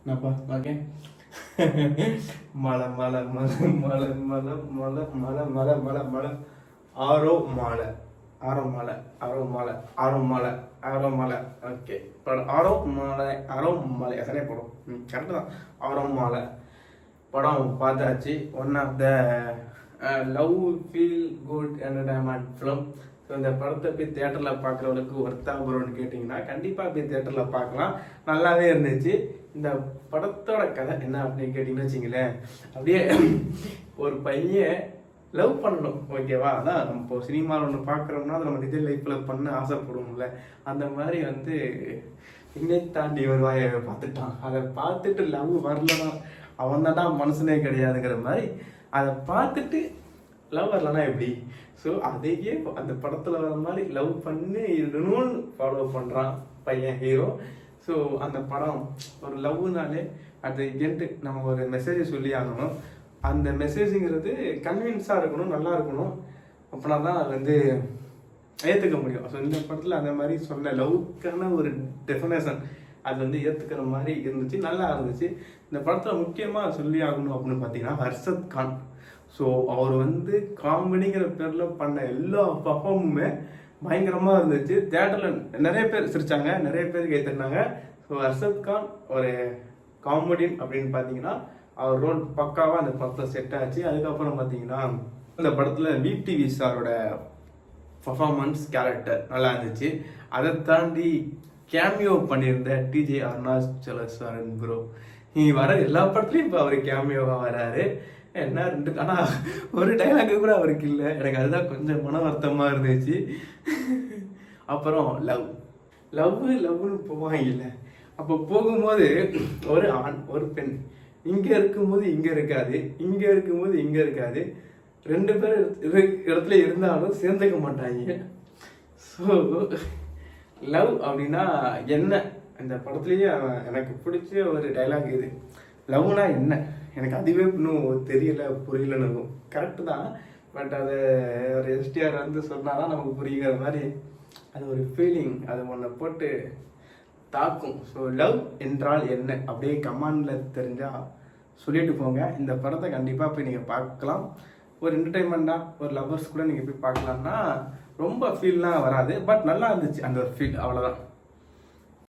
என்னப்பா ஓகே மலை மலை மலை மலை மலை மலை மலை மலை மலை மலை ஆரோ மாலை ஆரோ மாலை ஆரோ மாலை ஆரோ மாலை ஆரோ மாலை ஓகே படம் ஆரோ மாலை ஆரோ மலை சரியா படம் ம் கரெக்டு தான் ஆரோ மாலை படம் பார்த்தாச்சு one of the love feel good entertainment film so இந்த படத்தை போய் தேட்டரில் பார்க்குறவங்களுக்கு ஒர்த்தா ப்ரோன்னு கேட்டிங்கன்னா கண்டிப்பாக போய் தேட்டரில் பார்க்கலாம். நல்லாவே இருந்துச்சு. இந்த படத்தோட கதை என்ன அப்படின்னு கேட்டிங்கன்னு வச்சிங்களேன். அப்படியே ஒரு பையன் லவ் பண்ணணும் ஓகேவா அதான் நம்ம இப்போ சினிமாவில் ஒன்று பார்க்குறோம்னா அதை நம்ம நிஜ லைஃப்பில் பண்ண ஆசைப்படுவோம்ல. அந்த மாதிரி வந்து என்னை தாண்டி ஒரு பார்த்துட்டான். அதை பார்த்துட்டு லவ் வரலன்னா அவன் தான் மனுஷனே கிடையாதுங்கிற மாதிரி அதை பார்த்துட்டு லவ் வரலன்னா எப்படி? ஸோ அதையே அந்த படத்தில் வர மாதிரி லவ் பண்ணி இருக்கணும்னு ஃபாலோ பண்ணுறான் பையன் ஹீரோ ஸோ அந்த படம் ஒரு லவ்னாலே த எண்டு நம்ம ஒரு மெசேஜை சொல்லி ஆகணும். அந்த மெசேஜுங்கிறது கன்வின்ஸாக இருக்கணும் நல்லா இருக்கணும். அப்படின்னா தான் அது வந்து ஏற்றுக்க முடியும். ஸோ இந்த படத்தில் அந்த மாதிரி சொன்ன லவ்க்கான ஒரு டெஃபினேஷன் அது வந்து ஏற்றுக்கிற மாதிரி இருந்துச்சு நல்லா இருந்துச்சு. இந்த படத்தில் முக்கியமாக சொல்லி ஆகணும் அப்படின்னு பார்த்தீங்கன்னா ஹர்ஷத் கான். ஸோ அவர் வந்து காமெடிங்கிற பேரில் பண்ண எல்லா பர்ஃபார்முமே பயங்கரமாக இருந்துச்சு. தேட்டரில் நிறைய பேர் சிரித்தாங்க நிறைய பேர் கைத்தட்டினாங்க ஸோ ஹர்ஷத் கான் ஒரு காமெடியன் அப்படின்னு பார்த்தீங்கன்னா அவர் ரோல் பக்காவாக அந்த படத்தில் செட் ஆச்சு. அதுக்கப்புறம் பார்த்தீங்கன்னா இந்த படத்தில் விடிவி சாரோட பர்ஃபார்மன்ஸ் கேரக்டர் நல்லா இருந்துச்சு. அதை தாண்டி கேமியோ பண்ணியிருந்த டிஜே அருணாச்சலஸ்வரன் ப்ரோ நீ வர எல்லா படத்துலையும் இப்போ அவர் கேமியோவாக வராரு. என்ன ரெண்டு ஆனால் ஒரு டைலாக்கு கூட அவருக்கு இல்லை. எனக்கு அதுதான் கொஞ்சம் மன வருத்தமாக இருந்துச்சு. அப்புறம் லவ் லவ் லவ்னு போவாங்க இல்லை அப்போ போகும்போது ஒரு ஆண் ஒரு பெண். இங்கே இருக்கும்போது இங்கே இருக்காது. இங்கே இருக்கும்போது இங்கே இருக்காது. ரெண்டு பேர் இடத்துல இருந்தாலும் சேர்ந்துக்க மாட்டாங்க. ஸோ லவ் அப்படின்னா என்ன? இந்த படத்துலேயே எனக்கு பிடிச்ச ஒரு டைலாக் இது. லவ்னா என்ன? எனக்கு அதுவே இன்னும் தெரியல புரியலன்னு இருக்கும். கரெக்டு தான். பட் அது ஒரு எஸ்டிஆர் வந்து சொன்னாதான் நமக்கு புரியுங்கிற மாதிரி அது ஒரு ஃபீலிங் அது ஒன்றை போட்டு தாக்கும். ஸோ லவ் என்றால் என்ன? அப்படியே கமாண்டில் தெரிஞ்சால் சொல்லிட்டு போங்க. இந்த படத்தை கண்டிப்பாக போய் நீங்கள் பார்க்கலாம். ஒரு என்டர்டைன்மெண்ட்டாக ஒரு லவ்வர்ஸ் கூட நீங்கள் போய் பார்க்கலாம்னா ரொம்ப ஃபீல்லாம் வராது பட் நல்லா இருந்துச்சு அந்த ஒரு ஃபீல் அவ்வளோதான்